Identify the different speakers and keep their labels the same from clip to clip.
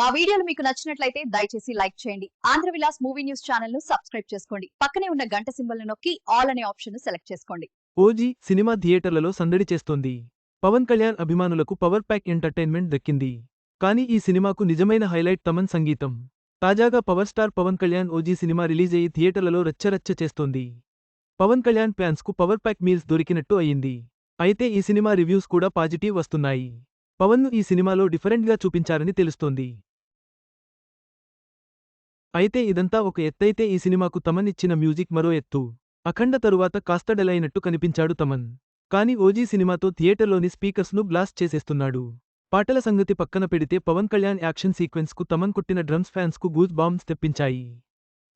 Speaker 1: మా వీడియోలు మీకు నచ్చినట్లయితే దయచేసి లైక్ చేయండి. ఆంధ్ర విలాస్ మూవీ న్యూస్ ఛానల్ను సబ్స్క్రైబ్ చేసుకోండి. పక్కనే ఉన్న గంట సింబల్ నొక్కి ఆల్ అనే ఆప్షన్ను సెలెక్ట్ చేసుకోండి.
Speaker 2: ఓజీ సినిమా థియేటర్లలో సందడి చేస్తోంది. పవన్ కళ్యాణ్ అభిమానులకు పవర్ ప్యాక్ ఎంటర్టైన్మెంట్ దక్కింది. కానీ ఈ సినిమాకు నిజమైన హైలైట్ తమన్ సంగీతం. తాజాగా power star Pawan Kalyan OG cinema release అయ్యి థియేటర్లలో రచ్చరచ్చ చేస్తోంది. పవన్ కళ్యాణ్ ఫ్యాన్స్కు పవర్ ప్యాక్ మీల్స్ దొరికినట్టు అయింది. అయితే ఈ సినిమా రివ్యూస్ కూడా పాజిటివ్ వస్తున్నాయి. పవన్ను ఈ సినిమాలో డిఫరెంట్గా చూపించారని తెలుస్తోంది. అయితే ఇదంతా ఒక ఎత్తైతే ఈ సినిమాకు తమన్ ఇచ్చిన మ్యూజిక్ మరో ఎత్తు. అఖండ తరువాత కాస్త డెలైనట్టు కనిపించాడు తమన్. కానీ ఓజీ సినిమాతో థియేటర్లోని స్పీకర్స్ను బ్లాస్ట్ చేసేస్తున్నాడు. పాటల సంగతి పక్కన పెడితే పవన్ కళ్యాణ్ యాక్షన్ సీక్వెన్స్కు తమన్ కొట్టిన డ్రమ్స్ ఫ్యాన్స్కు గూజ్ బాంబ్స్ తెప్పించాయి.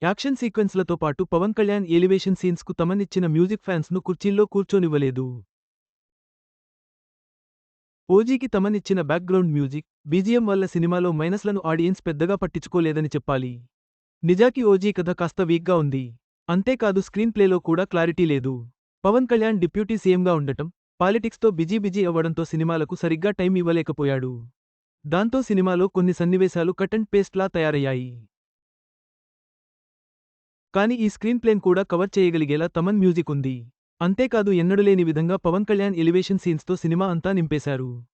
Speaker 2: యాక్షన్ సీక్వెన్స్లతో పాటు పవన్ కళ్యాణ్ ఎలివేషన్ సీన్స్కు తమన్ ఇచ్చిన మ్యూజిక్ ఫ్యాన్స్ను కుర్చీల్లో కూర్చోనివ్వలేదు. ఓజీకి తమన్ ఇచ్చిన బ్యాక్గ్రౌండ్ మ్యూజిక్ బీజిఎం వల్ల సినిమాలో మైనస్లను ఆడియన్స్ పెద్దగా పట్టించుకోలేదని చెప్పాలి. నిజాకి ఓజీ కథ కాస్త వీక్గా ఉంది. అంతేకాదు స్క్రీన్ ప్లేలో కూడా క్లారిటీ లేదు. పవన్ కళ్యాణ్ డిప్యూటీ సీఎంగా ఉండటం పాలిటిక్స్తో బిజీ బిజీ అవ్వడంతో సినిమాలకు సరిగ్గా టైం ఇవ్వలేకపోయాడు. దాంతో సినిమాలో కొన్ని సన్నివేశాలు కట్ అండ్ పేస్ట్లా తయారయ్యాయి. కానీ ఈ స్క్రీన్ ప్లేన్ కూడా కవర్ చేయగలిగేలా తమన్ మ్యూజిక్ ఉంది. అంతేకాదు ఎన్నడులేని విధంగా పవన్ కళ్యాణ్ ఎలివేషన్ సీన్స్తో సినిమా అంతా నింపేశారు.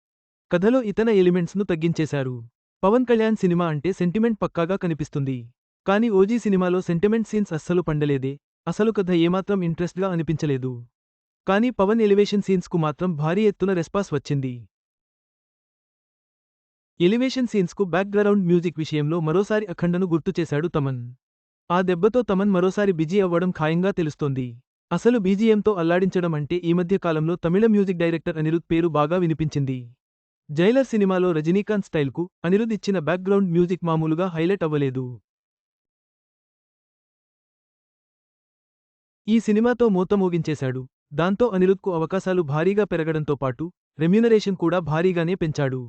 Speaker 2: కథలో ఇతర ఎలిమెంట్స్ను తగ్గించేశారు. పవన్ కళ్యాణ్ సినిమా అంటే సెంటిమెంట్ పక్కాగా కనిపిస్తుంది. కానీ ఓజీ సినిమాలో సెంటిమెంట్ సీన్స్ అస్సలు పండలేదే. అసలు కథ ఏమాత్రం ఇంట్రెస్ట్గా అనిపించలేదు. కానీ పవన్ ఎలివేషన్ సీన్స్కు మాత్రం భారీ ఎత్తున రెస్పాన్స్ వచ్చింది. ఎలివేషన్ సీన్స్కు బ్యాక్గ్రౌండ్ మ్యూజిక్ విషయంలో మరోసారి అఖండను గుర్తుచేశాడు తమన్. ఆ దెబ్బతో తమన్ మరోసారి బిజీ అవ్వడం ఖాయంగా తెలుస్తోంది. అసలు బీజీఎంతో అల్లాడించడం అంటే ఈ మధ్య కాలంలో తమిళ మ్యూజిక్ డైరెక్టర్ అనిరుద్ పేరు బాగా వినిపించింది. జైలర్ సినిమాలో రజనీకాంత్ స్టైల్కు అనిరుద్ ఇచ్చిన బ్యాక్గ్రౌండ్ మ్యూజిక్ మామూలుగా హైలైట్ అవ్వలేదు. ఈ సినిమాతో మూత మోగించేశాడు. దాంతో అనిరుద్కు అవకాశాలు భారీగా పెరగడంతో పాటు రెమ్యునరేషన్ కూడా భారీగానే పెంచాడు.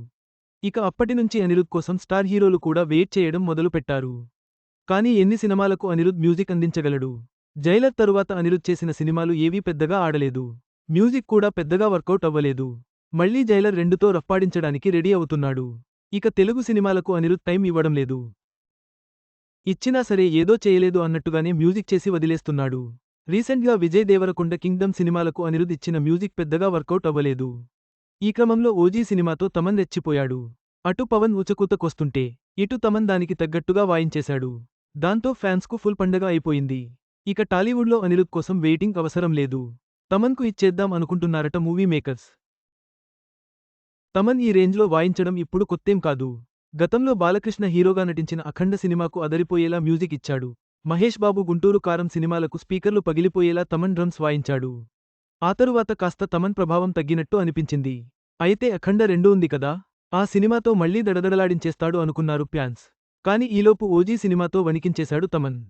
Speaker 2: ఇక అప్పటినుంచి అనిరుద్ కోసం స్టార్ హీరోలు కూడా వెయిట్ చేయడం మొదలుపెట్టారు. కానీ ఎన్ని సినిమాలకు అనిరుద్ మ్యూజిక్ అందించగలడు? జైలర్ తరువాత అనిరుద్ చేసిన సినిమాలు ఏవీ పెద్దగా ఆడలేదు. మ్యూజిక్ కూడా పెద్దగా వర్కౌట్ అవ్వలేదు. మళ్ళీ జైలర్ రెండుతో రఫ్పాడించడానికి రెడీ అవుతున్నాడు. ఇక తెలుగు సినిమాలకు అనిరుద్ టైం ఇవ్వడం లేదు. ఇచ్చినా సరే ఏదో చేయలేదు అన్నట్టుగానే మ్యూజిక్ చేసి వదిలేస్తున్నాడు. రీసెంట్గా విజయ్ దేవరకొండ కింగ్డమ్ సినిమాలకు అనిరుద్ ఇచ్చిన మ్యూజిక్ పెద్దగా వర్కౌట్ అవ్వలేదు. ఈ క్రమంలో ఓజీ సినిమాతో తమన్ రెచ్చిపోయాడు. అటు పవన్ ఉచకూతకొస్తుంటే ఇటు తమన్ దానికి తగ్గట్టుగా వాయించేశాడు. దాంతో ఫ్యాన్స్కు ఫుల్ పండగ అయిపోయింది. ఇక టాలీవుడ్లో అనిరుద్ కోసం వెయిటింగ్ అవసరం లేదు. తమన్కు ఇచ్చేద్దాం అనుకుంటున్నారట మూవీ మేకర్స్. తమన్ ఈ రేంజ్లో వాయించడం ఇప్పుడు కొత్తేం కాదు. గతంలో బాలకృష్ణ హీరోగా నటించిన అఖండ సినిమాకు అదరిపోయేలా మ్యూజిక్ ఇచ్చాడు. మహేష్ బాబు గుంటూరు కారం సినిమాలకు స్పీకర్లు పగిలిపోయేలా తమన్ డ్రమ్స్ వాయించాడు. ఆ తరువాత కాస్త తమన్ ప్రభావం తగ్గినట్టు అనిపించింది. అయితే అఖండ రెండు ఉంది కదా? ఆ సినిమాతో మళ్ళీ దడదడలాడించేస్తాడు అనుకున్నారు ప్యాన్స్. కాని ఈలోపు ఓజీ సినిమాతో వణికించేశాడు తమన్.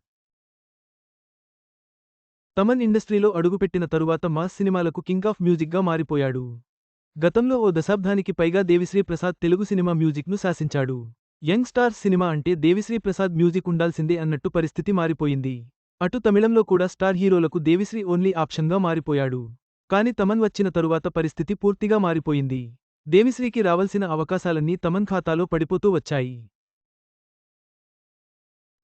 Speaker 2: తమన్ ఇండస్ట్రీలో అడుగుపెట్టిన తరువాత మాస్ సినిమాలకు కింగ్ ఆఫ్ మ్యూజిక్గా మారిపోయాడు. గతంలో ఓ దశాబ్దానికి పైగా దేవిశ్రీ ప్రసాద్ తెలుగు సినిమా మ్యూజిక్ను శాసించాడు. యంగ్ స్టార్ సినిమా అంటే దేవిశ్రీ ప్రసాద్ మ్యూజిక్ ఉండాల్సిందే అన్నట్టు పరిస్థితి మారిపోయింది. అటు తమిళంలో కూడా స్టార్ హీరోలకు దేవిశ్రీ ఓన్లీ ఆప్షన్గా మారిపోయాడు. కాని తమన్ వచ్చిన తరువాత పరిస్థితి పూర్తిగా మారిపోయింది. దేవిశ్రీకి రావలసిన అవకాశాలన్నీ తమన్ ఖాతాలో పడిపోతూ వచ్చాయి.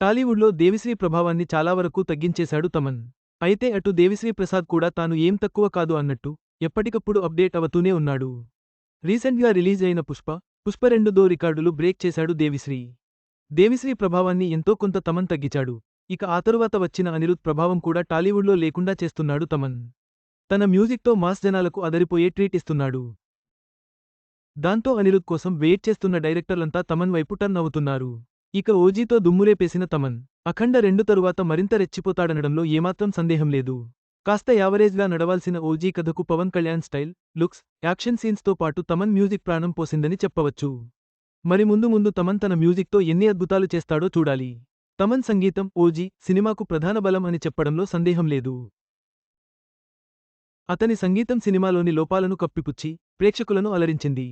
Speaker 2: టాలీవుడ్లో దేవిశ్రీ ప్రభావాన్ని చాలా వరకు తగ్గించేశాడు తమన్. అయితే అటు దేవిశ్రీ ప్రసాద్ కూడా తాను ఏం తక్కువ కాదు అన్నట్టు ఎప్పటికప్పుడు అప్డేట్ అవుతూనే ఉన్నాడు. రీసెంట్గా రిలీజ్ అయిన పుష్ప పుష్ప రెండుదో రికార్డులు బ్రేక్ చేశాడు దేవిశ్రీ. దేవిశ్రీ ప్రభావాన్ని ఎంతో కొంత తమన్ తగ్గించాడు. ఇక ఆ తరువాత వచ్చిన అనిరుద్ ప్రభావం కూడా టాలీవుడ్లో లేకుండా చేస్తున్నాడు తమన్. తన మ్యూజిక్తో మాస్ జనాలకు అదరిపోయే ట్రీట్ ఇస్తున్నాడు. దాంతో అనిరుద్ కోసం వెయిట్ చేస్తున్న డైరెక్టర్లంతా తమన్ వైపు టర్న్ అవుతున్నారు. ఇక ఓజీతో దుమ్మురేపేసిన తమన్. అఖండ రెండు తరువాత మరింత రెచ్చిపోతాడనడంలో ఏమాత్రం సందేహం లేదు. కాస్త యావరేజ్గా నడవాల్సిన ఓజీ కథకు Pawan Kalyan style looks action సీన్స్తో పాటు తమన్ మ్యూజిక్ ప్రాణం పోసిందని చెప్పవచ్చు. మరి ముందు ముందు తమన్ తన మ్యూజిక్తో ఎన్ని అద్భుతాలు చేస్తాడో చూడాలి. తమన్ సంగీతం ఓజీ సినిమాకు ప్రధాన బలం అని చెప్పడంలో సందేహం లేదు. అతని సంగీతం సినిమాలోని లోపాలను కప్పిపుచ్చి ప్రేక్షకులను అలరించింది.